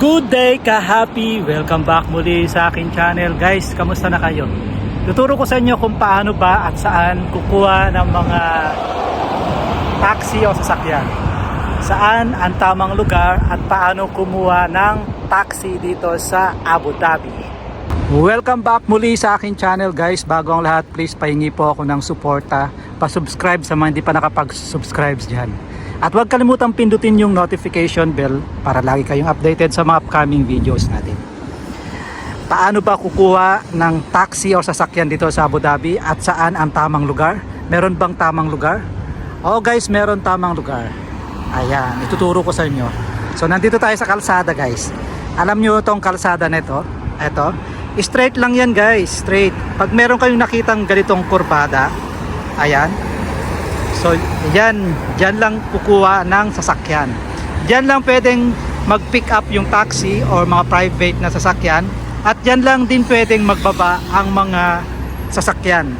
Good day ka-happy! Welcome back muli sa aking channel. Guys, kamusta na kayo? Tuturo ko sa inyo kung paano ba at saan kukuha ng mga taxi o sasakyan. Saan ang tamang lugar at paano kumuha ng taxi dito sa Abu Dhabi. Welcome back muli sa aking channel guys. Bago ang lahat, please pahingi po ako ng suporta. Pa-subscribe sa mga hindi pa nakapag-subscribe dyan. At huwag kalimutang pindutin yung notification bell para lagi kayong updated sa mga upcoming videos natin. Paano ba kukuha ng taxi o sasakyan dito sa Abu Dhabi at saan ang tamang lugar? Meron bang tamang lugar? Oo guys, meron tamang lugar. Ayan, ituturo ko sa inyo. So nandito tayo sa kalsada guys. Alam nyo itong kalsada nito? Ito. Straight lang yan guys, straight. Pag meron kayong nakitang ganitong kurbada, ayan, So, yan, dyan lang kukuha ng sasakyan. Dyan lang pwedeng mag-pick up yung taxi or mga private na sasakyan. At dyan lang din pwedeng magbaba ang mga sasakyan.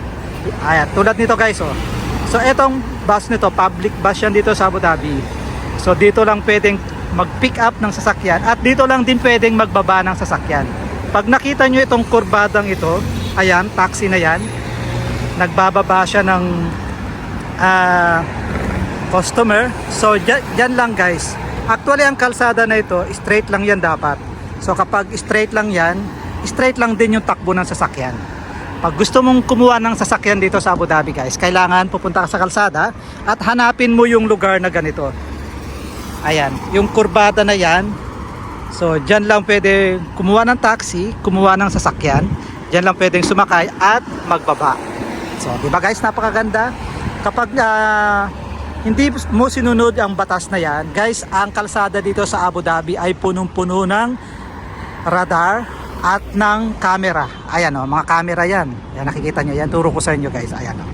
Ayan, tulad nito guys, oh. So, etong bus nito, public bus yan dito sa Abu Dhabi. So, dito lang pwedeng mag-pick up ng sasakyan at dito lang din pwedeng magbaba ng sasakyan. Pag nakita nyo itong kurbadang ito, ayan, taxi na yan, nagbababa siya ng ah, customer. So, dyan, dyan lang guys. Actually, ang kalsada na ito, straight lang yan dapat. So, kapag straight lang yan, straight lang din yung takbo ng sasakyan. Pag gusto mong kumuha ng sasakyan dito sa Abu Dhabi guys, kailangan pupunta ka sa kalsada at hanapin mo yung lugar na ganito. Ayan, yung kurbada na yan. So, dyan lang pwede kumuha ng taxi, kumuha ng sasakyan. Dyan lang pwedeng sumakay at magbaba. So, di ba guys, napakaganda. Kapag ah, hindi mo sinunod ang batas na yan, guys, ang kalsada dito sa Abu Dhabi ay punong-puno ng radar at ng camera. Ayan o, mga camera yan. Yan, nakikita nyo yan. Turo ko sa inyo guys. Ayan o.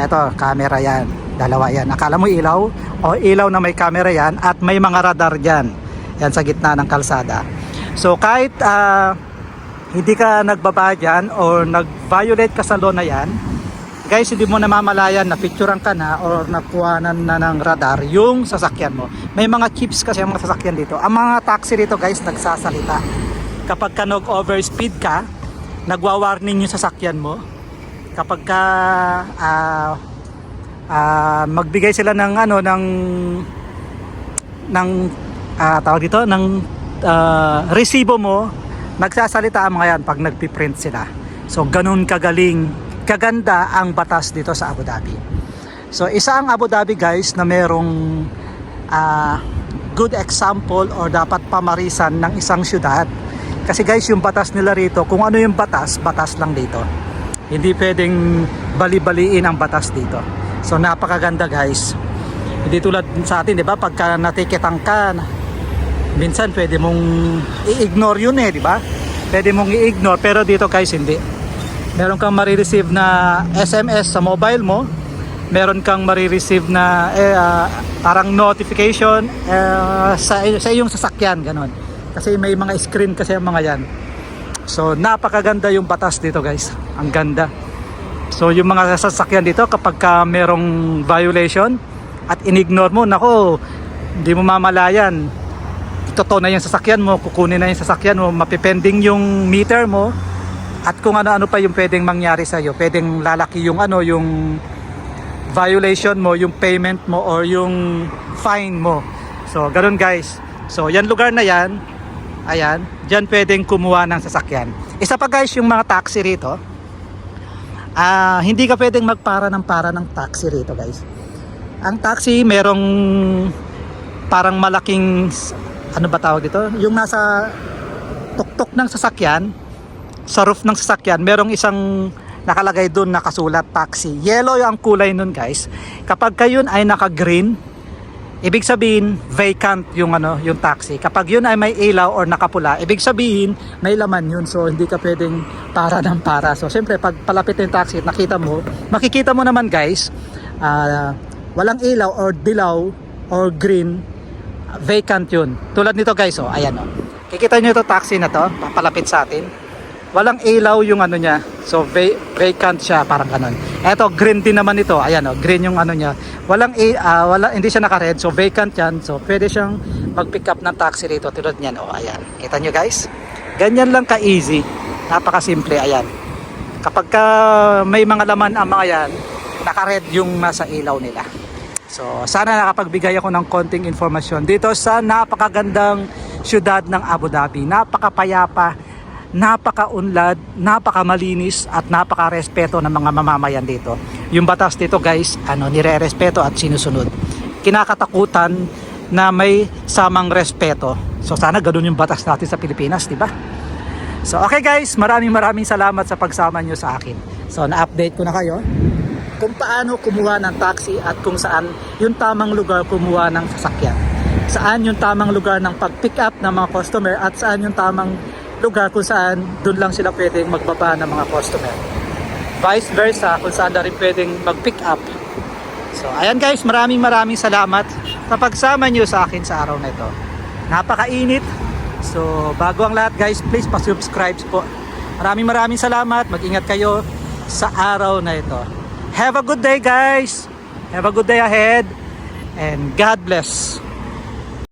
Eto, camera yan. Dalawa yan. Akala mo ilaw? O ilaw na may camera yan at may mga radar dyan. Yan sa gitna ng kalsada. So kahit ah, hindi ka nagbaba dyan or nag-violate ka sa law na yan, guys, hindi mo namamalayan na picturean ka na or nakuhanan na ng radar yung sasakyan mo. May mga chips kasi ang mga sasakyan dito. Ang mga taxi dito guys, nagsasalita. Kapag ka nag-overspeed ka, nagwa-warning yung sasakyan mo. Kapag ka ah, ah, magbigay sila ng ano ng ng ah, tawag dito ng ah, resibo mo nagsasalita ang mga yan pag nagpiprint sila so ganun kagaling kaganda ang batas dito sa Abu Dhabi so isa ang Abu Dhabi guys na merong ah, good example or dapat pamarisan ng isang syudad kasi guys yung batas nila rito kung ano yung batas batas lang dito hindi pwedeng bali-baliin ang batas dito so napakaganda guys hindi tulad sa atin, 'di ba? Pagka natiketang ka, minsan pwede mong i-ignore 'yun eh, 'di ba? Pwede mong i-ignore pero dito guys hindi. Meron kang marireceive na SMS sa mobile mo. Meron kang marireceive na eh, ah, parang notification eh, sa sa iyong sasakyan, ganun. Kasi may mga screen kasi ang mga 'yan. So napakaganda yung batas dito guys. Ang ganda. So yung mga sasakyan dito kapag ka merong violation at inignore mo, nako, hindi mo mamalayan. Totoo na yung sasakyan mo, kukunin na yung sasakyan mo, mapipending yung meter mo at kung ano-ano pa yung pwedeng mangyari sa iyo. Pwedeng lalaki yung ano, yung violation mo, yung payment mo or yung fine mo. So, ganun guys. So, yan lugar na yan, ayan, dyan pwedeng kumuha ng sasakyan. Isa pa guys, yung mga taxi rito, ah hindi ka pwedeng magpara ng para ng taxi rito guys. Ang taxi merong parang malaking ano ba tawag dito? Yung nasa tuktok ng sasakyan, sa roof ng sasakyan, merong isang nakalagay doon nakasulat taxi. Yellow yung ang kulay nun guys. Kapag kayo ay naka-green, ibig sabihin vacant yung ano, yung taxi. Kapag yun ay may ilaw or nakapula, ibig sabihin may laman yun. So hindi ka pwedeng para ng para. So syempre pag palapit yung taxi, nakita mo, makikita mo naman guys, ah, walang ilaw or dilaw or green, vacant yun. Tulad nito guys, oh, ayan oh. Kikita nyo ito taxi na to, papalapit sa atin. Walang ilaw yung ano niya. So va- vacant siya, parang ganun. Eto green din naman ito. Ayan oh, green yung ano niya. Walang ah, wala hindi siya naka-red, so vacant yan. So pwede siyang mag-pick up ng taxi rito. Tulad niyan, oh, ayan. Kita nyo guys? Ganyan lang ka-easy. Napaka-simple, ayan. Kapag ka may mga laman ang mga yan, naka-red yung nasa ilaw nila. So, sana nakapagbigay ako ng konting informasyon dito sa napakagandang syudad ng Abu Dhabi. Napakapayapa, napakaunlad, napakamalinis at napakarespeto ng mga mamamayan dito. Yung batas dito guys, ano, nire-respeto at sinusunod. Kinakatakutan na may samang respeto. So sana ganun yung batas natin sa Pilipinas, di ba? So okay guys, maraming maraming salamat sa pagsama nyo sa akin. So na-update ko na kayo kung paano kumuha ng taxi at kung saan yung tamang lugar kumuha ng sasakyan. Saan yung tamang lugar ng pag-pick up ng mga customer at saan yung tamang lugar kung saan doon lang sila pwedeng magbaba ng mga customer. Vice versa kung saan na rin pwedeng mag-pick up. So ayan guys, maraming maraming salamat sa pagsama nyo sa akin sa araw na ito. Napakainit. So bago ang lahat guys, please pa-subscribe po. Maraming maraming salamat. Mag-ingat kayo sa araw na ito. Have a good day guys. Have a good day ahead. And God bless.